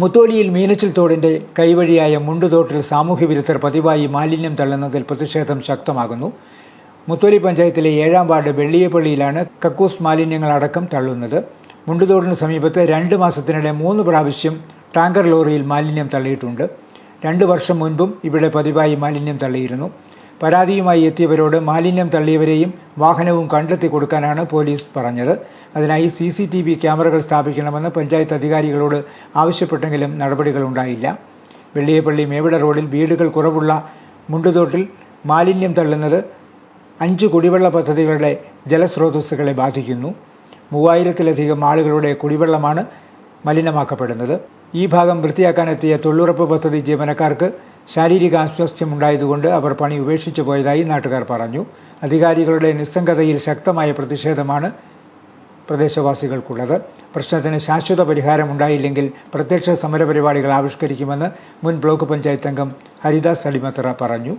മുത്തോലിയിൽ മീനച്ചിൽ തോടിന്റെ കൈവഴിയായ മുണ്ടുതോട്ടിൽ സാമൂഹ്യ വിരുദ്ധർ പതിവായി മാലിന്യം തള്ളുന്നതിൽ പ്രതിഷേധം ശക്തമാകുന്നു. മുത്തോലി പഞ്ചായത്തിലെ ഏഴാം വാർഡ് വെള്ളിയപ്പള്ളിയിലാണ് കക്കൂസ് മാലിന്യങ്ങൾ അടക്കം തള്ളുന്നത്. മുണ്ടുതോടിന് സമീപത്ത് രണ്ട് മാസത്തിനിടെ മൂന്ന് പ്രാവശ്യം ടാങ്കർ ലോറിയിൽ മാലിന്യം തള്ളിയിട്ടുണ്ട്. രണ്ട് വർഷം മുൻപും ഇവിടെ പതിവായി മാലിന്യം തള്ളിയിരുന്നു. പരാതിയുമായി എത്തിയവരോട് മാലിന്യം തള്ളിയവരെയും വാഹനവും കണ്ടെത്തി കൊടുക്കാനാണ് പോലീസ് പറഞ്ഞത്. അതിനായി സി സി ടി വി ക്യാമറകൾ സ്ഥാപിക്കണമെന്ന് പഞ്ചായത്ത് അധികാരികളോട് ആവശ്യപ്പെട്ടെങ്കിലും നടപടികൾ ഉണ്ടായില്ല. വെള്ളിയപ്പള്ളി മേവിട റോഡിൽ വീടുകൾ കുറവുള്ള മുണ്ടുതോട്ടിൽ മാലിന്യം തള്ളുന്നത് അഞ്ച് കുടിവെള്ള പദ്ധതികളുടെ ജലസ്രോതസ്സുകളെ ബാധിക്കുന്നു. മൂവായിരത്തിലധികം ആളുകളുടെ കുടിവെള്ളമാണ് മലിനമാക്കപ്പെടുന്നത്. ഈ ഭാഗം വൃത്തിയാക്കാനെത്തിയ തൊഴിലുറപ്പ് പദ്ധതി ജീവനക്കാർക്ക് ശാരീരിക അസ്വാസ്ഥ്യമുണ്ടായതുകൊണ്ട് അവർ പണി ഉപേക്ഷിച്ചു പോയതായി നാട്ടുകാർ പറഞ്ഞു. അധികാരികളുടെ നിസ്സംഗതയിൽ ശക്തമായ പ്രതിഷേധമാണ് പ്രദേശവാസികൾക്കുള്ളത്. പ്രശ്നത്തിന് ശാശ്വത പരിഹാരമുണ്ടായില്ലെങ്കിൽ പ്രത്യക്ഷ സമരപരിപാടികൾ ആവിഷ്കരിക്കുമെന്ന് മുൻ ബ്ലോക്ക് പഞ്ചായത്ത് അംഗം ഹരിദാസ് അടിമത്തറ പറഞ്ഞു.